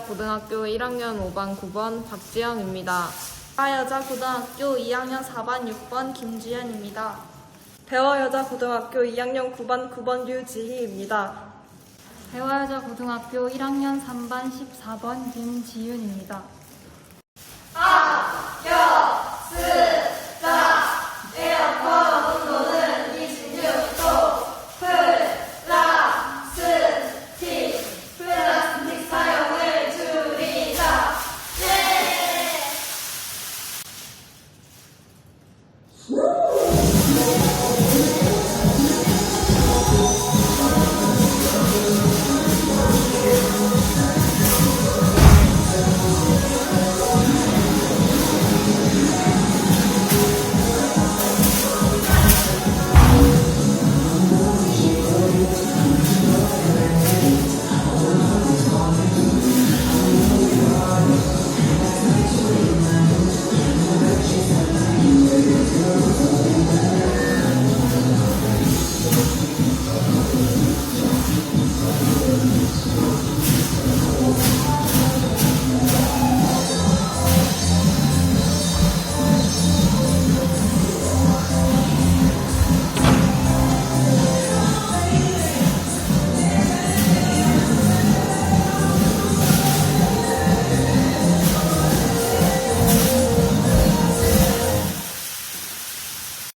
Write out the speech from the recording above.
고등학교 1학년 5반 9번 박지영입니다. 아여자 고등학교 2학년 4반 6번 김지연입니다. 대화여자 고등학교 2학년 9반 9번 류지희입니다. 대화여자 고등학교 1학년 3반 14번 김지윤입니다.